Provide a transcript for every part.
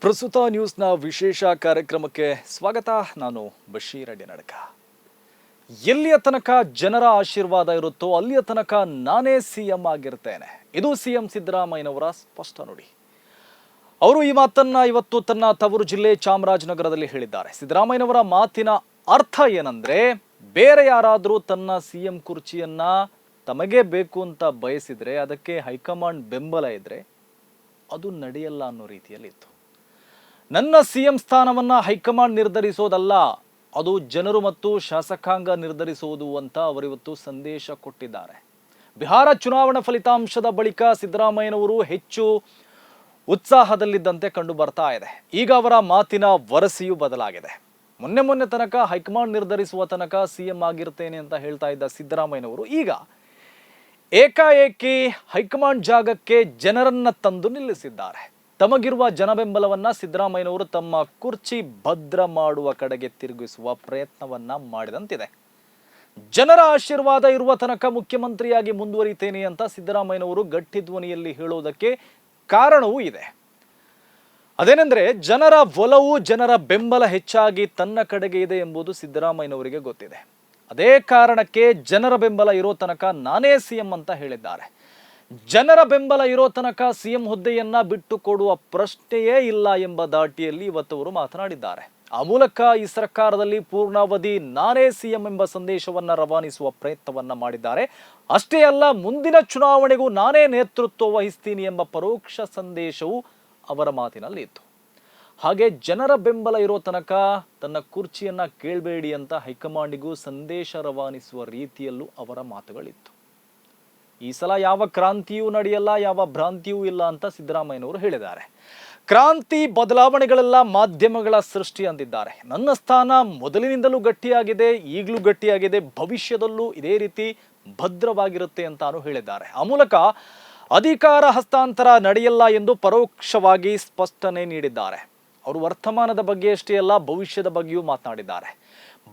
ಪ್ರಸ್ತುತ ನ್ಯೂಸ್ನ ವಿಶೇಷ ಕಾರ್ಯಕ್ರಮಕ್ಕೆ ಸ್ವಾಗತ. ನಾನು ಬಶೀರ್ ನಡಕ ಎಲ್ಲಿಯ ತನಕ ಜನರ ಆಶೀರ್ವಾದ ಇರುತ್ತೋ ಅಲ್ಲಿಯ ತನಕ ನಾನೇ ಸಿ ಎಂ ಆಗಿರ್ತೇನೆ. ಇದು ಸಿ ಎಂ ಸಿದ್ದರಾಮಯ್ಯನವರ ಸ್ಪಷ್ಟ ನುಡಿ. ಅವರು ಈ ಮಾತನ್ನ ಇವತ್ತು ತನ್ನ ತವರು ಜಿಲ್ಲೆ ಚಾಮರಾಜನಗರದಲ್ಲಿ ಹೇಳಿದ್ದಾರೆ. ಸಿದ್ದರಾಮಯ್ಯನವರ ಮಾತಿನ ಅರ್ಥ ಏನಂದ್ರೆ, ಬೇರೆ ಯಾರಾದರೂ ತನ್ನ ಸಿ ಎಂ ಕುರ್ಚಿಯನ್ನ ತಮಗೆ ಬೇಕು ಅಂತ ಬಯಸಿದ್ರೆ, ಅದಕ್ಕೆ ಹೈಕಮಾಂಡ್ ಬೆಂಬಲ ಇದ್ರೆ ಅದು ನಡೆಯಲ್ಲ ಅನ್ನೋ ರೀತಿಯಲ್ಲಿ ಇತ್ತು ನನ್ನ ಸಿ ಎಂ ಸ್ಥಾನವನ್ನ ಹೈಕಮಾಂಡ್ ನಿರ್ಧರಿಸೋದಲ್ಲ, ಅದು ಜನರು ಮತ್ತು ಶಾಸಕಾಂಗ ನಿರ್ಧರಿಸುವುದು ಅಂತ ಅವರಿವತ್ತು ಸಂದೇಶ ಕೊಟ್ಟಿದ್ದಾರೆ. ಬಿಹಾರ ಚುನಾವಣಾ ಫಲಿತಾಂಶದ ಬಳಿಕ ಸಿದ್ದರಾಮಯ್ಯನವರು ಹೆಚ್ಚು ಉತ್ಸಾಹದಲ್ಲಿದ್ದಂತೆ ಕಂಡು ಬರ್ತಾ ಇದೆ. ಈಗ ಅವರ ಮಾತಿನ ವರಸೆಯು ಬದಲಾಗಿದೆ. ಮೊನ್ನೆ ಮೊನ್ನೆ ತನಕ ಹೈಕಮಾಂಡ್ ನಿರ್ಧರಿಸುವ ತನಕ ಸಿ ಎಂ ಆಗಿರ್ತೇನೆ ಅಂತ ಹೇಳ್ತಾ ಇದ್ದ ಸಿದ್ದರಾಮಯ್ಯನವರು ಈಗ ಏಕಾಏಕಿ ಹೈಕಮಾಂಡ್ ಜಾಗಕ್ಕೆ ಜನರನ್ನ ತಂದು ನಿಲ್ಲಿಸಿದ್ದಾರೆ. ತಮಗಿರುವ ಜನಬೆಂಬಲವನ್ನ ಸಿದ್ದರಾಮಯ್ಯನವರು ತಮ್ಮ ಕುರ್ಚಿ ಭದ್ರ ಮಾಡುವ ಕಡೆಗೆ ತಿರುಗಿಸುವ ಪ್ರಯತ್ನವನ್ನ ಮಾಡಿದಂತಿದೆ. ಜನರ ಆಶೀರ್ವಾದ ಇರುವ ತನಕ ಮುಖ್ಯಮಂತ್ರಿಯಾಗಿ ಮುಂದುವರಿತೇನೆ ಅಂತ ಸಿದ್ದರಾಮಯ್ಯನವರು ಗಟ್ಟಿ ಧ್ವನಿಯಲ್ಲಿ ಹೇಳೋದಕ್ಕೆ ಕಾರಣವೂ ಇದೆ. ಅದೇನೆಂದ್ರೆ ಜನರ ಒಲವು, ಜನರ ಬೆಂಬಲ ಹೆಚ್ಚಾಗಿ ತನ್ನ ಕಡೆಗೆ ಇದೆ ಎಂಬುದು ಸಿದ್ದರಾಮಯ್ಯನವರಿಗೆ ಗೊತ್ತಿದೆ. ಅದೇ ಕಾರಣಕ್ಕೆ ಜನರ ಬೆಂಬಲ ಇರೋ ತನಕ ನಾನೇ ಸಿಎಂ ಅಂತ ಹೇಳಿದ್ದಾರೆ. ಜನರ ಬೆಂಬಲ ಇರೋ ತನಕ ಸಿಎಂ ಹುದ್ದೆಯನ್ನ ಬಿಟ್ಟು ಕೊಡುವ ಪ್ರಶ್ನೆಯೇ ಇಲ್ಲ ಎಂಬ ದಾಟಿಯಲ್ಲಿ ಇವತ್ತು ಅವರು ಮಾತನಾಡಿದ್ದಾರೆ. ಆ ಮೂಲಕ ಈ ಸರ್ಕಾರದಲ್ಲಿ ಪೂರ್ಣಾವಧಿ ನಾನೇ ಸಿಎಂ ಎಂಬ ಸಂದೇಶವನ್ನ ರವಾನಿಸುವ ಪ್ರಯತ್ನವನ್ನ ಮಾಡಿದ್ದಾರೆ. ಅಷ್ಟೇ ಅಲ್ಲ, ಮುಂದಿನ ಚುನಾವಣೆಗೂ ನಾನೇ ನೇತೃತ್ವ ವಹಿಸ್ತೀನಿ ಎಂಬ ಪರೋಕ್ಷ ಸಂದೇಶವು ಅವರ ಮಾತಿನಲ್ಲಿ ಇತ್ತು. ಹಾಗೆ ಜನರ ಬೆಂಬಲ ಇರೋ ತನಕ ತನ್ನ ಕುರ್ಚಿಯನ್ನ ಕೇಳಬೇಡಿ ಅಂತ ಹೈಕಮಾಂಡಿಗೂ ಸಂದೇಶ ರವಾನಿಸುವ ರೀತಿಯಲ್ಲೂ ಅವರ ಮಾತುಗಳಿತ್ತು. ಈ ಸಲ ಯಾವ ಕ್ರಾಂತಿಯೂ ನಡೆಯಲ್ಲ, ಯಾವ ಭ್ರಾಂತಿಯೂ ಇಲ್ಲ ಅಂತ ಸಿದ್ದರಾಮಯ್ಯನವರು ಹೇಳಿದ್ದಾರೆ. ಕ್ರಾಂತಿ ಬದಲಾವಣೆಗಳೆಲ್ಲ ಮಾಧ್ಯಮಗಳ ಸೃಷ್ಟಿ ಅಂದಿದ್ದಾರೆ. ನನ್ನ ಸ್ಥಾನ ಮೊದಲಿನಿಂದಲೂ ಗಟ್ಟಿಯಾಗಿದೆ, ಈಗಲೂ ಗಟ್ಟಿಯಾಗಿದೆ, ಭವಿಷ್ಯದಲ್ಲೂ ಇದೇ ರೀತಿ ಭದ್ರವಾಗಿರುತ್ತೆ ಅಂತಾನು ಹೇಳಿದ್ದಾರೆ. ಆ ಮೂಲಕ ಅಧಿಕಾರ ಹಸ್ತಾಂತರ ನಡೆಯಲ್ಲ ಎಂದು ಪರೋಕ್ಷವಾಗಿ ಸ್ಪಷ್ಟನೆ ನೀಡಿದ್ದಾರೆ. ಅವರು ವರ್ತಮಾನದ ಬಗ್ಗೆ ಅಷ್ಟೇ ಅಲ್ಲ, ಭವಿಷ್ಯದ ಬಗ್ಗೆಯೂ ಮಾತನಾಡಿದ್ದಾರೆ.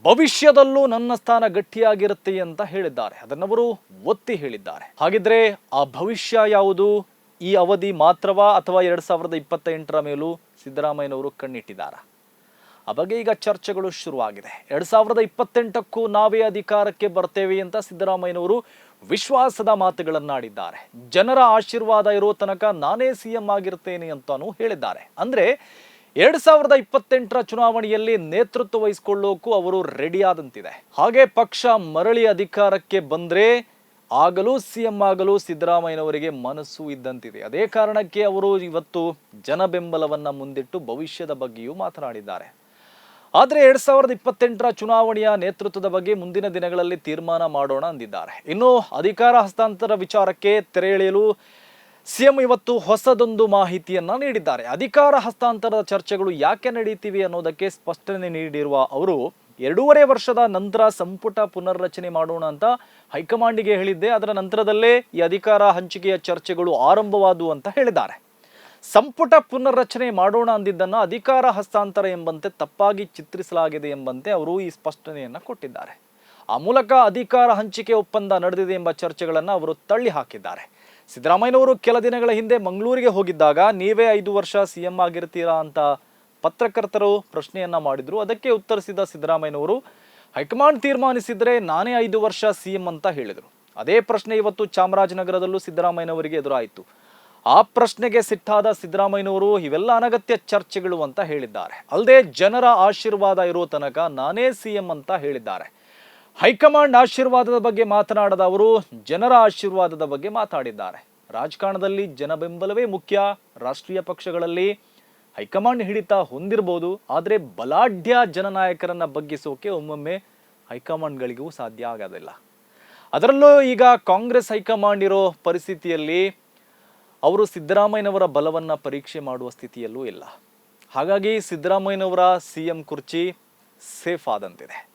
ಭವಿಷ್ಯದಲ್ಲೂ ನನ್ನ ಸ್ಥಾನ ಗಟ್ಟಿಯಾಗಿರುತ್ತೆ ಅಂತ ಹೇಳಿದ್ದಾರೆ. ಅದನ್ನವರು ಒತ್ತಿ ಹೇಳಿದ್ದಾರೆ. ಹಾಗಿದ್ರೆ ಆ ಭವಿಷ್ಯ ಯಾವುದು? ಈ ಅವಧಿ ಮಾತ್ರವಾ ಅಥವಾ ಎರಡ್ ಸಾವಿರದ ಇಪ್ಪತ್ತೆಂಟರ ಮೇಲೂ ಸಿದ್ದರಾಮಯ್ಯನವರು ಕಣ್ಣಿಟ್ಟಿದ್ದಾರೆ? ಆ ಬಗ್ಗೆ ಈಗ ಚರ್ಚೆಗಳು ಶುರುವಾಗಿದೆ. ಎರಡ್ ಸಾವಿರದ ಇಪ್ಪತ್ತೆಂಟಕ್ಕೂ ನಾವೇ ಅಧಿಕಾರಕ್ಕೆ ಬರ್ತೇವೆ ಅಂತ ಸಿದ್ದರಾಮಯ್ಯನವರು ವಿಶ್ವಾಸದ ಮಾತುಗಳನ್ನಾಡಿದ್ದಾರೆ. ಜನರ ಆಶೀರ್ವಾದ ಇರೋ ತನಕ ನಾನೇ ಸಿಎಂ ಆಗಿರ್ತೇನೆ ಅಂತಾನೂ ಹೇಳಿದ್ದಾರೆ. ಅಂದ್ರೆ ಎರಡ್ ಸಾವಿರದ ಇಪ್ಪತ್ತೆಂಟರ ಚುನಾವಣೆಯಲ್ಲಿ ನೇತೃತ್ವ ವಹಿಸಿಕೊಳ್ಳೋಕು ಅವರು ರೆಡಿಯಾದಂತಿದೆ. ಹಾಗೆ ಪಕ್ಷ ಮರಳಿ ಅಧಿಕಾರಕ್ಕೆ ಬಂದ್ರೆ ಆಗಲೂ ಸಿಎಂ ಆಗಲು ಸಿದ್ದರಾಮಯ್ಯನವರಿಗೆ ಮನಸ್ಸು ಇದ್ದಂತಿದೆ. ಅದೇ ಕಾರಣಕ್ಕೆ ಅವರು ಇವತ್ತು ಜನ ಬೆಂಬಲವನ್ನ ಮುಂದಿಟ್ಟು ಭವಿಷ್ಯದ ಬಗ್ಗೆಯೂ ಮಾತನಾಡಿದ್ದಾರೆ. ಆದರೆ ಎರಡ್ ಸಾವಿರದ ಇಪ್ಪತ್ತೆಂಟರ ಚುನಾವಣೆಯ ನೇತೃತ್ವದ ಬಗ್ಗೆ ಮುಂದಿನ ದಿನಗಳಲ್ಲಿ ತೀರ್ಮಾನ ಮಾಡೋಣ ಅಂದಿದ್ದಾರೆ. ಇನ್ನು ಅಧಿಕಾರ ಹಸ್ತಾಂತರ ವಿಚಾರಕ್ಕೆ ತೆರೆ ಎಳೆಯಲು ಸಿಎಂ ಇವತ್ತು ಹೊಸದೊಂದು ಮಾಹಿತಿಯನ್ನ ನೀಡಿದ್ದಾರೆ. ಅಧಿಕಾರ ಹಸ್ತಾಂತರದ ಚರ್ಚೆಗಳು ಯಾಕೆ ನಡೀತಿವೆ ಅನ್ನೋದಕ್ಕೆ ಸ್ಪಷ್ಟನೆ ನೀಡಿರುವ ಅವರು, ಎರಡೂವರೆ ವರ್ಷದ ನಂತರ ಸಂಪುಟ ಪುನರ್ರಚನೆ ಮಾಡೋಣ ಅಂತ ಹೈಕಮಾಂಡಿಗೆ ಹೇಳಿದ್ದೆ. ಅದರ ನಂತರದಲ್ಲೇ ಈ ಅಧಿಕಾರ ಹಂಚಿಕೆಯ ಚರ್ಚೆಗಳು ಆರಂಭವಾದವು ಅಂತ ಹೇಳಿದ್ದಾರೆ. ಸಂಪುಟ ಪುನರ್ರಚನೆ ಮಾಡೋಣ ಅಂದಿದ್ದನ್ನು ಅಧಿಕಾರ ಹಸ್ತಾಂತರ ಎಂಬಂತೆ ತಪ್ಪಾಗಿ ಚಿತ್ರಿಸಲಾಗಿದೆ ಎಂಬಂತೆ ಅವರು ಈ ಸ್ಪಷ್ಟನೆಯನ್ನ ಕೊಟ್ಟಿದ್ದಾರೆ. ಆ ಮೂಲಕ ಅಧಿಕಾರ ಹಂಚಿಕೆ ಒಪ್ಪಂದ ನಡೆದಿದೆ ಎಂಬ ಚರ್ಚೆಗಳನ್ನು ಅವರು ತಳ್ಳಿ ಹಾಕಿದ್ದಾರೆ. ಸಿದ್ದರಾಮಯ್ಯನವರು ಕೆಲ ದಿನಗಳ ಹಿಂದೆ ಮಂಗಳೂರಿಗೆ ಹೋಗಿದ್ದಾಗ ನೀವೇ ಐದು ವರ್ಷ ಸಿಎಂ ಆಗಿರ್ತೀರಾ ಅಂತ ಪತ್ರಕರ್ತರು ಪ್ರಶ್ನೆಯನ್ನ ಮಾಡಿದ್ರು. ಅದಕ್ಕೆ ಉತ್ತರಿಸಿದ ಸಿದ್ದರಾಮಯ್ಯನವರು, ಹೈಕಮಾಂಡ್ ತೀರ್ಮಾನಿಸಿದ್ರೆ ನಾನೇ ಐದು ವರ್ಷ ಸಿಎಂ ಅಂತ ಹೇಳಿದರು. ಅದೇ ಪ್ರಶ್ನೆ ಇವತ್ತು ಚಾಮರಾಜನಗರದಲ್ಲೂ ಸಿದ್ದರಾಮಯ್ಯನವರಿಗೆ ಎದುರಾಯಿತು. ಆ ಪ್ರಶ್ನೆಗೆ ಸಿಟ್ಟಾದ ಸಿದ್ದರಾಮಯ್ಯನವರು ಇವೆಲ್ಲ ಅನಗತ್ಯ ಚರ್ಚೆಗಳು ಅಂತ ಹೇಳಿದ್ದಾರೆ. ಅಲ್ಲದೆ ಜನರ ಆಶೀರ್ವಾದ ಇರೋ ತನಕ ನಾನೇ ಸಿಎಂ ಅಂತ ಹೇಳಿದ್ದಾರೆ. ಹೈಕಮಾಂಡ್ ಆಶೀರ್ವಾದದ ಬಗ್ಗೆ ಮಾತನಾಡದ ಅವರು, ಜನರ ಆಶೀರ್ವಾದದ ಬಗ್ಗೆ ಮಾತಾಡಿದ್ದಾರೆ. ರಾಜಕಾರಣದಲ್ಲಿ ಜನ ಬೆಂಬಲವೇ ಮುಖ್ಯ. ರಾಷ್ಟ್ರೀಯ ಪಕ್ಷಗಳಲ್ಲಿ ಹೈಕಮಾಂಡ್ ಹಿಡಿತ ಹೊಂದಿರಬಹುದು. ಆದರೆ ಬಲಾಢ್ಯ ಜನನಾಯಕರನ್ನ ಬಗ್ಗಿಸೋಕೆ ಒಮ್ಮೊಮ್ಮೆ ಹೈಕಮಾಂಡ್ಗಳಿಗೂ ಸಾಧ್ಯ ಆಗೋದಿಲ್ಲ. ಅದರಲ್ಲೂ ಈಗ ಕಾಂಗ್ರೆಸ್ ಹೈಕಮಾಂಡ್ ಇರೋ ಪರಿಸ್ಥಿತಿಯಲ್ಲಿ ಅವರು ಸಿದ್ದರಾಮಯ್ಯನವರ ಬಲವನ್ನ ಪರೀಕ್ಷೆ ಮಾಡುವ ಸ್ಥಿತಿಯಲ್ಲೂ ಇಲ್ಲ. ಹಾಗಾಗಿ ಸಿದ್ದರಾಮಯ್ಯನವರ ಸಿ ಎಂ ಕುರ್ಚಿ ಸೇಫ್ ಆದಂತಿದೆ.